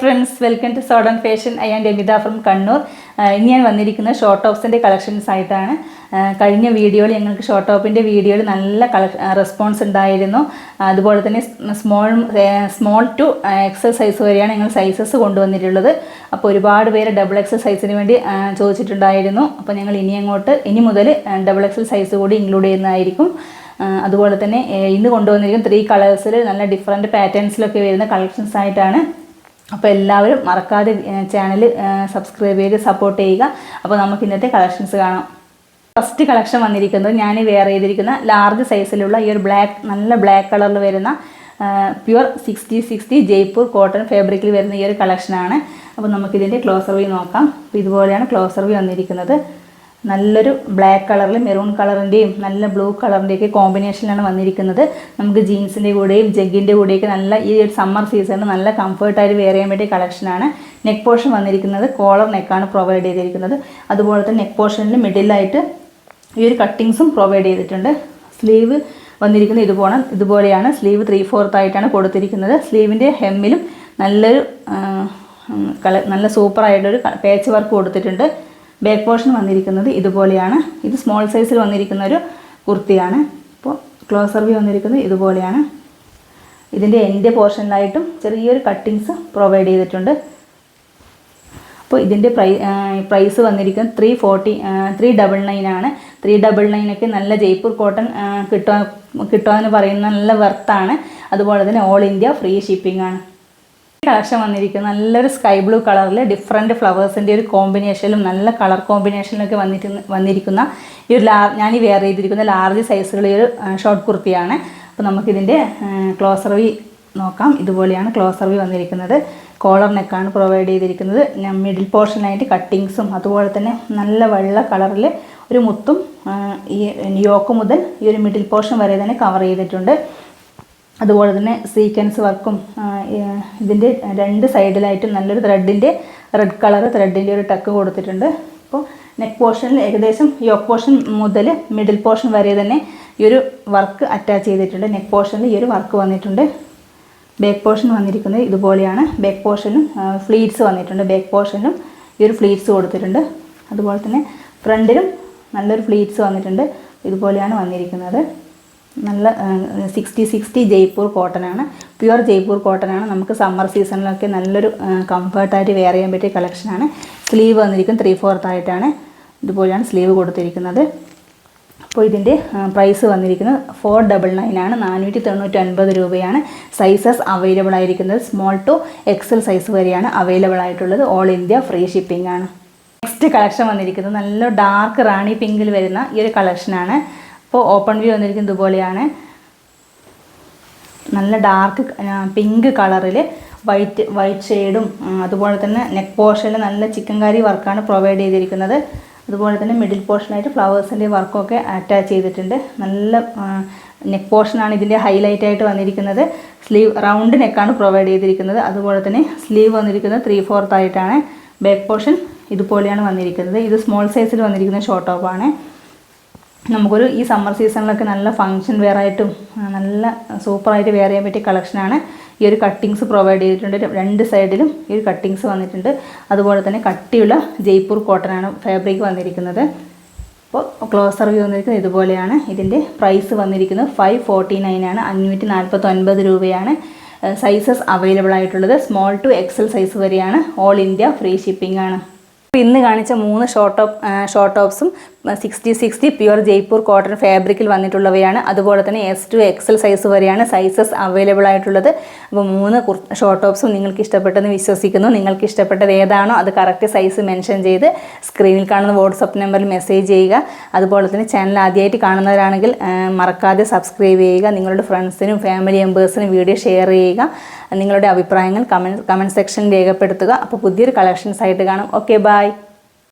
Friends welcome to സോഡൺ fashion I and Emitha from Kannur ഇനി ഞാൻ വന്നിരിക്കുന്നത് ഷോർട്ട് ടോപ്സിന്റെ കളക്ഷൻസ് ആയിട്ടാണ്. കഴിഞ്ഞ വീഡിയോയിൽ ഞങ്ങൾക്ക് ഷോർട്ട് ടോപ്പിന്റെ വീഡിയോയിൽ നല്ല റെസ്പോൺസ് ഉണ്ടായിരുന്നു. അതുപോലെ തന്നെ small small to XL size വരെയാണ് ഞങ്ങൾ സൈസസ് കൊണ്ടുവന്നിട്ടുള്ളത്. അപ്പോൾ ഒരുപാട് പേര് ഡബിൾ എക്സൽ സൈസിന് വേണ്ടി ചോദിച്ചിട്ടുണ്ടായിരുന്നു. അപ്പോൾ ഞങ്ങൾ ഇനി അങ്ങോട്ട് ഇനി മുതൽ ഡബിൾ എക്സൽ സൈസ് കൂടി ഇൻക്ലൂഡ് ചെയ്യുന്നതായിരിക്കും. അതുപോലെ തന്നെ ഇന്ന് കൊണ്ടുവന്നിരിക്കുന്ന ത്രീ കളേഴ്സിൽ നല്ല ഡിഫറെന്റ് പാറ്റേൺസിലൊക്കെ വരുന്ന കളക്ഷൻസ് ആയിട്ടാണ് അപ്പോൾ എല്ലാവരും മറക്കാതെ ചാനൽ സബ്സ്ക്രൈബ് ചെയ്ത് സപ്പോർട്ട് ചെയ്യുക. അപ്പോൾ നമുക്ക് ഇന്നത്തെ കളക്ഷൻസ് കാണാം. ഫസ്റ്റ് കളക്ഷൻ വന്നിരിക്കുന്നത് ഞാൻ വെയർ ചെയ്തിരിക്കുന്ന ലാർജ് സൈസിലുള്ള ഈ ഒരു ബ്ലാക്ക് നല്ല ബ്ലാക്ക് കളറിൽ വരുന്ന pure sixty sixty Jaipur cotton ഫാബ്രിക്കിൽ വരുന്ന ഈ ഒരു കളക്ഷനാണ് അപ്പോൾ നമുക്കിതിന്റെ ക്ലോസർ വ്യൂ നോക്കാം. അപ്പോൾ ഇതുപോലെയാണ് ക്ലോസർ വ്യൂ വന്നിരിക്കുന്നത്. നല്ലൊരു ബ്ലാക്ക് കളറിൽ മെറൂൺ കളറിന്റെയും നല്ല ബ്ലൂ കളറിന്റെയൊക്കെ കോമ്പിനേഷനിലാണ് വന്നിരിക്കുന്നത്. നമുക്ക് ജീൻസിന്റെ കൂടെയും ജഗ്ഗിന്റെ കൂടെയൊക്കെ നല്ല ഈ ഒരു സമ്മർ സീസണിൽ നല്ല കംഫർട്ടായിട്ട് വെയർ ചെയ്യാൻ പറ്റിയ കളക്ഷനാണ് നെക്ക് പോർഷൻ വന്നിരിക്കുന്നത്. കോളർ നെക്കാണ് പ്രൊവൈഡ് ചെയ്തിരിക്കുന്നത്. അതുപോലെ തന്നെ നെക്ക് പോർഷനിൽ മിഡിലായിട്ട് ഈ ഒരു കട്ടിങ്സും പ്രൊവൈഡ് ചെയ്തിട്ടുണ്ട്. സ്ലീവ് വന്നിരിക്കുന്നത് ഇതുപോലെ ഇതുപോലെയാണ്. സ്ലീവ് ത്രീ ഫോർത്ത് ആയിട്ടാണ് കൊടുത്തിരിക്കുന്നത്. സ്ലീവിന്റെ ഹെമ്മിലും നല്ലൊരു കള നല്ല സൂപ്പറായിട്ടൊരു പേച്ച് വർക്ക് കൊടുത്തിട്ടുണ്ട്. ബാക്ക് പോർഷൻ വന്നിരിക്കുന്നത് ഇതുപോലെയാണ്. ഇത് സ്മോൾ സൈസിൽ വന്നിരിക്കുന്ന ഒരു കുർത്തിയാണ്. അപ്പോൾ ക്ലോസർ വ്യൂ വന്നിരിക്കുന്നത് ഇതുപോലെയാണ്. ഇതിന്റെ എന്റെ പോർഷനിലായിട്ടും ചെറിയൊരു കട്ടിങ്സ് പ്രൊവൈഡ് ചെയ്തിട്ടുണ്ട്. അപ്പോൾ ഇതിന്റെ പ്രൈ പ്രൈസ് വന്നിരിക്കുന്നത് three forty three double nine ആണ്. ത്രീ ഡബിൾ നയനൊക്കെ നല്ല ജയ്പൂർ കോട്ടൺ കിട്ടുക കിട്ടുക എന്ന് പറയുന്ന നല്ല വർത്താണ് അതുപോലെ തന്നെ ഓൾ ഇന്ത്യ ഫ്രീ ഷിപ്പിംഗ് ആണ്. കളക്ഷൻ വന്നിരിക്കുന്നത് നല്ലൊരു സ്കൈ ബ്ലൂ കളറിൽ ഡിഫറെന്റ് ഫ്ലവേഴ്സിന്റെ ഒരു കോമ്പിനേഷനിലും നല്ല കളർ കോമ്പിനേഷനിലൊക്കെ വന്നിട്ട് വന്നിരിക്കുന്ന ഈ ഒരു ലാർ ഞാൻ ഈ വെയർ ചെയ്തിരിക്കുന്ന ലാർജ് സൈസുകളിൽ ഒരു ഷോർട്ട് കുർത്തിയാണ്. അപ്പോൾ നമുക്കിതിന്റെ ക്ലോസർ വി നോക്കാം. ഇതുപോലെയാണ് ക്ലോസർ വി വന്നിരിക്കുന്നത്. കോളർ നെക്കാണ് പ്രൊവൈഡ് ചെയ്തിരിക്കുന്നത്. മിഡിൽ പോർഷനായിട്ട് കട്ടിങ്സും അതുപോലെ തന്നെ നല്ല വെള്ള കളറിൽ ഒരു മുത്തും ഈ യോക്ക് മുതൽ ഈ ഒരു മിഡിൽ പോർഷൻ വരെ തന്നെ കവർ ചെയ്തിട്ടുണ്ട്. അതുപോലെ തന്നെ സീക്വൻസ് വർക്കും ഇതിന്റെ രണ്ട് സൈഡിലായിട്ടും നല്ലൊരു ത്രെഡിന്റെ റെഡ് കളർ ത്രെഡിന്റെ ഒരു ടക്ക് കൊടുത്തിട്ടുണ്ട്. അപ്പോൾ നെക്ക് പോർഷനിൽ ഏകദേശം യോക്ക് പോർഷൻ മുതൽ മിഡിൽ പോർഷൻ വരെ തന്നെ ഈ ഒരു വർക്ക് അറ്റാച്ച് ചെയ്തിട്ടുണ്ട്. നെക്ക് പോർഷനിൽ ഈ ഒരു വർക്ക് വന്നിട്ടുണ്ട്. ബാക്ക് പോർഷൻ വന്നിരിക്കുന്നത് ഇതുപോലെയാണ്. ബാക്ക് പോർഷനും ഫ്ലീറ്റ്സ് വന്നിട്ടുണ്ട്. ബാക്ക് പോർഷനും ഈ ഒരു ഫ്ലീറ്റ്സ് കൊടുത്തിട്ടുണ്ട്. അതുപോലെ തന്നെ ഫ്രണ്ടിലും നല്ലൊരു ഫ്ലീറ്റ്സ് വന്നിട്ടുണ്ട്. ഇതുപോലെയാണ് വന്നിരിക്കുന്നത്. നല്ല സിക്സ്റ്റി സിക്സ്റ്റി ജയ്പൂർ കോട്ടൺ ആണ് പ്യുവർ ജയ്പൂർ കോട്ടൺ ആണ് നമുക്ക് സമ്മർ സീസണിലൊക്കെ നല്ലൊരു കംഫർട്ടായിട്ട് വെയർ ചെയ്യാൻ പറ്റിയ കളക്ഷനാണ് സ്ലീവ് വന്നിരിക്കും ത്രീ ഫോർത്ത് ആയിട്ടാണ്. ഇതുപോലെയാണ് സ്ലീവ് കൊടുത്തിരിക്കുന്നത്. അപ്പോൾ ഇതിന്റെ പ്രൈസ് വന്നിരിക്കുന്നത് ഫോർ ഡബിൾ നയൻ ആണ്. നാനൂറ്റി തൊണ്ണൂറ്റി ഒൻപത് രൂപയാണ്. സൈസസ് അവൈലബിൾ ആയിരിക്കുന്നത് സ്മോൾ ടു എക്സൽ സൈസ് വരെയാണ് അവൈലബിൾ ആയിട്ടുള്ളത്. ഓൾ ഇന്ത്യ ഫ്രീ ഷിപ്പിംഗ് ആണ്. നെക്സ്റ്റ് കളക്ഷൻ വന്നിരിക്കുന്നത് നല്ല ഡാർക്ക് റാണി പിങ്കിൽ വരുന്ന ഈ ഒരു കളക്ഷനാണ് അപ്പോൾ ഓപ്പൺ വ്യൂ വന്നിരിക്കുന്നത് ഇതുപോലെയാണ്. നല്ല ഡാർക്ക് പിങ്ക് കളറിൽ വൈറ്റ് വൈറ്റ് ഷെയ്ഡും അതുപോലെ തന്നെ നെക്ക് പോർഷനിൽ നല്ല ചിക്കൻ കറി വർക്കാണ് പ്രൊവൈഡ് ചെയ്തിരിക്കുന്നത്. അതുപോലെ തന്നെ മിഡിൽ പോർഷനായിട്ട് ഫ്ലവേഴ്സിന്റെ വർക്കൊക്കെ അറ്റാച്ച് ചെയ്തിട്ടുണ്ട്. നല്ല നെക്ക് പോർഷനാണ് ഇതിന്റെ ഹൈലൈറ്റ് ആയിട്ട് വന്നിരിക്കുന്നത്. സ്ലീവ് റൗണ്ട് നെക്കാണ് പ്രൊവൈഡ് ചെയ്തിരിക്കുന്നത്. അതുപോലെ തന്നെ സ്ലീവ് വന്നിരിക്കുന്നത് ത്രീ ഫോർത്ത് ആയിട്ടാണ്. ബാക്ക് പോർഷൻ ഇതുപോലെയാണ് വന്നിരിക്കുന്നത്. ഇത് സ്മോൾ സൈസിൽ വന്നിരിക്കുന്ന ഷോർട്ട് ടോപ്പാണ് നമുക്കൊരു ഈ സമ്മർ സീസണിലൊക്കെ നല്ല ഫങ്ഷൻ വെയർ ആയിട്ടും നല്ല സൂപ്പറായിട്ട് വെയർ ചെയ്യാൻ പറ്റിയ കളക്ഷനാണ് ഈ ഒരു കട്ടിങ്സ് പ്രൊവൈഡ് ചെയ്തിട്ടുണ്ട്. രണ്ട് സൈഡിലും ഈ ഒരു കട്ടിങ്സ് വന്നിട്ടുണ്ട്. അതുപോലെ തന്നെ കട്ടിയുള്ള ജയ്പൂർ കോട്ടനാണ് ഫാബ്രിക് വന്നിരിക്കുന്നത്. അപ്പോൾ ക്ലോസർ വ്യൂ വന്നിരിക്കുന്നത് ഇതുപോലെയാണ്. ഇതിന്റെ പ്രൈസ് വന്നിരിക്കുന്നത് ഫൈവ് ഫോർട്ടി നയൻ ആണ്. അഞ്ഞൂറ്റി നാൽപ്പത്തൊൻപത് രൂപയാണ് സൈസസ് അവൈലബിൾ ആയിട്ടുള്ളത്. സ്മോൾ ടു എക്സൽ സൈസ് വരെയാണ്. ഓൾ ഇന്ത്യ ഫ്രീ ഷിപ്പിംഗ് ആണ്. അപ്പോൾ ഇന്ന് കാണിച്ച മൂന്ന് short top short ടോപ്സും sixty sixty pure Jaipur cotton ഫാബ്രിക്കിൽ വന്നിട്ടുള്ളവയാണ്. അതുപോലെ തന്നെ എസ് ടു എക്സൽ സൈസ് വരെയാണ് സൈസസ് അവൈലബിൾ ആയിട്ടുള്ളത്. അപ്പോൾ മൂന്ന് ഷോർട്ട് ടോപ്സും നിങ്ങൾക്ക് ഇഷ്ടപ്പെട്ടെന്ന് വിശ്വസിക്കുന്നു. നിങ്ങൾക്ക് ഇഷ്ടപ്പെട്ടത് ഏതാണോ അത് കറക്റ്റ് സൈസ് മെൻഷൻ ചെയ്ത് സ്ക്രീനിൽ കാണുന്ന വാട്സപ്പ് നമ്പറിൽ മെസ്സേജ് ചെയ്യുക. അതുപോലെ തന്നെ ചാനൽ ആദ്യമായിട്ട് കാണുന്നവരാണെങ്കിൽ മറക്കാതെ സബ്സ്ക്രൈബ് ചെയ്യുക. നിങ്ങളുടെ ഫ്രണ്ട്സിനും ഫാമിലി മെമ്പേഴ്സിനും വീഡിയോ ഷെയർ ചെയ്യുക. നിങ്ങളുടെ അഭിപ്രായങ്ങൾ കമന്റ് കമന്റ് സെക്ഷനിൽ രേഖപ്പെടുത്തുക. അപ്പോൾ പുതിയൊരു കളക്ഷൻസ് ആയിട്ട് കാണാം. Okay bye